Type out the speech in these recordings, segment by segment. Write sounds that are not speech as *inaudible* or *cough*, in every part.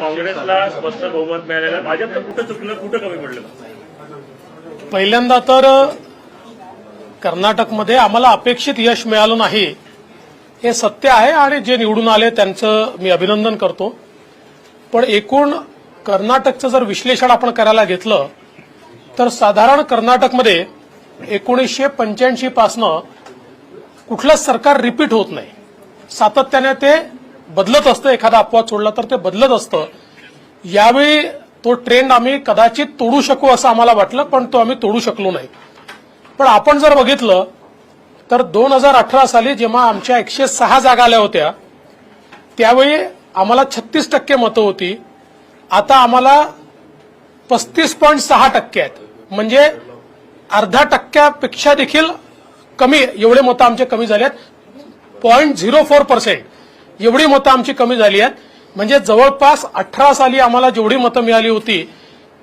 काँग्रेसला स्पष्ट बहुमत मिळालेलं कुठं चुकलं कुठं कमी पडलं पहिल्यांदा तर कर्नाटकमध्ये आम्हाला अपेक्षित यश मिळालं नाही. हे सत्य आहे आणि जे निवडून आले त्यांचं मी अभिनंदन करतो. पण एकूण कर्नाटकचं जर विश्लेषण आपण करायला घेतलं तर साधारण कर्नाटकमध्ये एकोणीसशे पंच्याऐंशी पासनं कुठलंच सरकार रिपीट होत नाही. सातत्याने ते बदलत असतं एखादा अपवाद सोडला तर ते बदलत असतं. यावेळी तो ट्रेंड आम्ही कदाचित तोडू शकू असं आम्हाला वाटलं पण तो आम्ही तोडू शकलो नाही. पण आपण जर बघितलं तर दोन हजार अठरा साली जेव्हा आमच्या एकशे सहा जागा आल्या होत्या त्यावेळी आम्हाला छत्तीस टक्के मतं होती. आता आम्हाला पस्तीस पॉईंट सहा टक्के आहेत. म्हणजे अर्धा टक्क्यापेक्षा देखील कमी एवढे मतं आमचे कमी झाले आहेत. Point zero four percent. एवढी मतं आमची कमी झाली आहेत. म्हणजे जवळपास अठरा साली आम्हाला जेवढी मतं मिळाली होती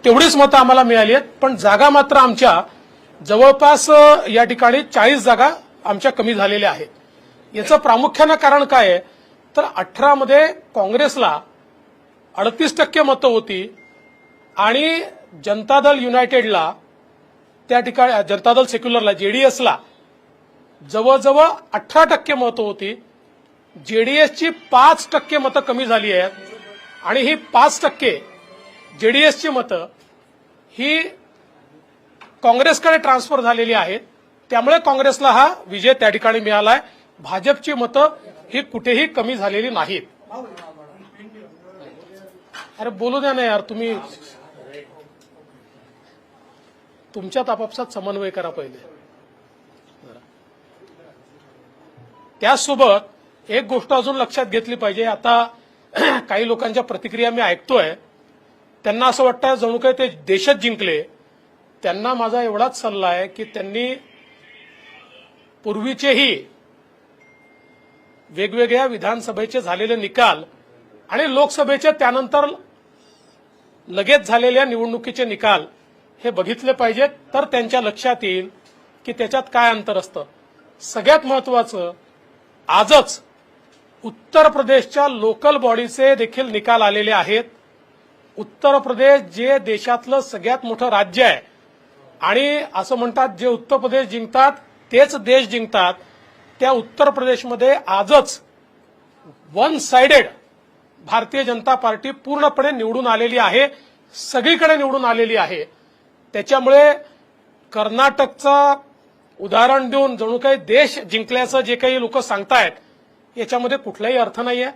तेवढीच मतं आम्हाला मिळाली आहेत. पण जागा मात्र आमच्या जवळपास या ठिकाणी चाळीस जागा आमच्या कमी झालेल्या आहेत. याचं प्रामुख्यानं कारण काय आहे? तर अठरामध्ये काँग्रेसला अडतीस टक्के मतं होती आणि जनता दल युनायटेडला त्या ठिकाणी जनता दल सेक्युलरला जेडीएसला जवळजवळ अठरा टक्के मतं होती. जेडीएसची पाच टक्के मतं कमी झाली आहेत आणि ही पाच टक्के जेडीएसची मतं ही काँग्रेसकडे ट्रान्सफर झालेली आहेत. त्यामुळे काँग्रेसला हा विजय त्या ठिकाणी मिळालाय. भाजपची मतं ही कुठेही कमी झालेली नाहीत. अरे बोलू द्या ना यार तुम्ही तुमच्यात आपापसात समन्वय करा पहिले. त्यासोबत एक गोष्ट अजून लक्षात घेतली पाहिजे. आता *clears throat* काही लोकांच्या प्रतिक्रिया मी ऐकतोय. त्यांना असं वाटतं जणू काही ते देशच जिंकले. त्यांना माझा एवढाच सल्ला आहे की त्यांनी पूर्वीचेही वेगवेगळ्या विधानसभेचे झालेले निकाल आणि लोकसभेचे त्यानंतर लगेच झालेल्या निवडणुकीचे निकाल हे बघितले पाहिजेत तर त्यांच्या लक्षात येईल की त्याच्यात काय अंतर असतं. सगळ्यात महत्वाचं आजच उत्तर प्रदेशच्या लोकल बॉडीचे देखील निकाल आलेले आहेत. उत्तर प्रदेश जे देशातलं सगळ्यात मोठं राज्य आहे आणि असं म्हणतात जे उत्तर प्रदेश जिंकतात तेच देश जिंकतात त्या उत्तर प्रदेशमध्ये आजच one sided Bharatiya Janata party पूर्णपणे निवडून आलेली आहे सगळीकडे निवडून आलेली आहे. त्याच्यामुळे कर्नाटकचं उदाहरण देऊन जणू काही देश जिंकल्याचं जे काही लोक सांगतायत याच्यामध्ये कुठलाही अर्थ नाही आहे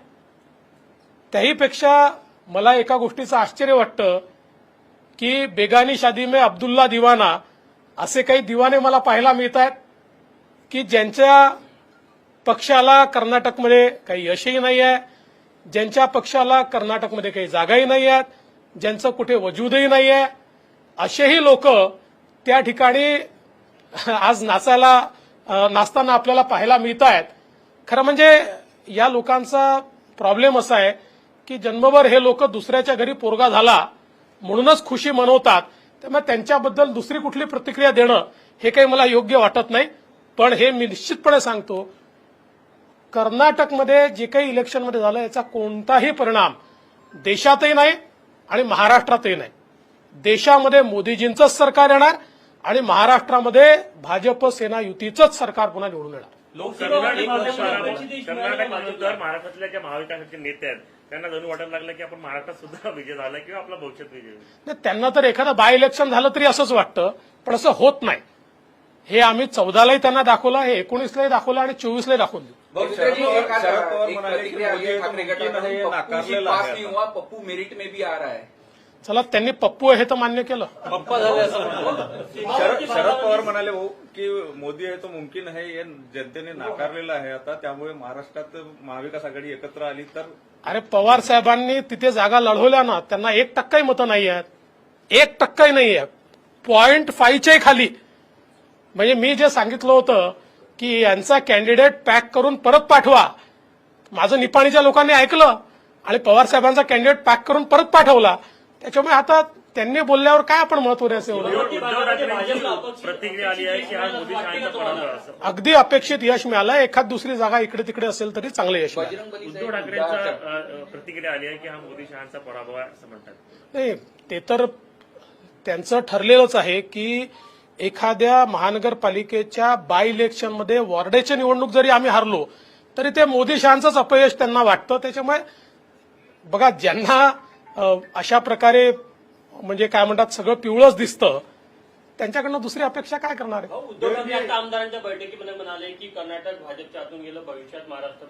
त्याहीपेक्षा मला एका गोष्टीचं आश्चर्य वाटतं की बेगानी शादी में अब्दुल्ला दिवाना असे काही दिवाने मला पाहायला मिळत आहेत की ज्यांच्या पक्षाला कर्नाटकमध्ये काही यशही नाही आहे ज्यांच्या पक्षाला कर्नाटकमध्ये काही जागाही नाही आहेत ज्यांचं कुठे वजूदही नाही आहे असेही लोक त्या ठिकाणी आज नाचायला नाचताना आपल्याला पाहायला मिळत आहेत खरं म्हणजे या लोकांचा प्रॉब्लेम असा आहे की जन्मभर हे लोक दुसऱ्याच्या घरी पोरगा झाला म्हणूनच खुशी मनवतात त्यामुळे त्यांच्याबद्दल दुसरी कुठली प्रतिक्रिया देणं हे काही मला योग्य वाटत नाही. पण हे मी निश्चितपणे सांगतो कर्नाटकमध्ये जे काही इलेक्शनमध्ये झालं याचा कोणताही परिणाम देशातही नाही आणि महाराष्ट्रातही नाही. देशामध्ये मोदीजींचंच सरकार येणार आणि महाराष्ट्रामध्ये भाजप सेना युतीचंच सरकार पुन्हा निवडून येणार. महाराष्ट्रातल्या ज्या महाविकासाचे नेते आहेत त्यांना जणू वाटायला लागलं की आपण महाराष्ट्रात सुद्धा *laughs* विजय झाला किंवा आपला भविष्यात विजय होईल. नाही, त्यांना तर एखादं बाय इलेक्शन झालं तरी असंच वाटतं पण असं होत नाही हे आम्ही चौदालाही त्यांना दाखवलं हे एकोणीसलाही दाखवलं आणि चोवीसलाही दाखवून आहे आहे, पप्पू नाकारलेलं सीट पास आहे नहीं आता. हुआ पप्पू मेरिट में भी आ रहा है चला त्यांनी पप्पू आहे हे तर मान्य केलं. पप्पा झाले असं. शरद शरद पवार म्हणाले भाऊ की मोदी आहे तो मुमकिन आहे हे जनतेने नाकारलेलं आहे आता त्यामुळे महाराष्ट्रात महाविकास आघाडी एकत्र आली तर अरे पवार साहेबांनी तिथे जागा लढवल्या ना त्यांना एक टक्काही मतं नाही आहेत. एक टक्काही नाही आहे पॉईंट फाईव्हच्याही खाली. म्हणजे मी जे सांगितलं होतं की यांचा कॅन्डिडेट पॅक करून परत पाठवा. माझं निपाणीच्या लोकांनी ऐकलं आणि पवार साहेबांचा कॅन्डिडेट पॅक करून परत पाठवला. त्याच्यामुळे आता त्यांनी बोलल्यावर काय आपण महत्त्व द्यायचं एवढं? प्रतिक्रिया आली आहे की हा मोदी अगदी अपेक्षित यश मिळालं. एखाद दुसरी जागा इकडे तिकडे असेल तरी चांगलं यश उद्धव ठाकरेंचा अ, प्रतिक्रिया आली आहे की हा मोदी शहाचा पराभव आहे असं म्हणतात. नाही ते तर त्यांचं ठरलेलंच आहे की एखाद्या महानगरपालिकेच्या बाय इलेक्शनमध्ये वॉर्डेची निवडणूक जरी आम्ही हारलो तरी ते मोदी शहांचंच अपयश त्यांना वाटतं. त्याच्यामुळे बघा ज्यांना अशा प्रकारे म्हणजे काय म्हणतात सगळं पिवळंच दिसतं. त्यांच्याकडनं दुसरी अपेक्षा काय करणार आहे? उद्धव ठाकरे आता आमदारांच्या बैठकीमध्ये म्हणाले की कर्नाटक भाजपच्या हातून गेलं भविष्यात महाराष्ट्र.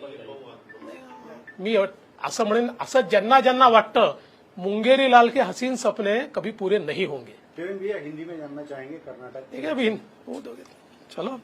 मी असं म्हणेन असं ज्यांना ज्यांना वाटतं मुंगेरी लाल के हसीन सपने कभी पूरे नहीं होंगे. हिंदी में जानना चाहेंगे कर्नाटक? ठीक है भी वो दोगे चलो।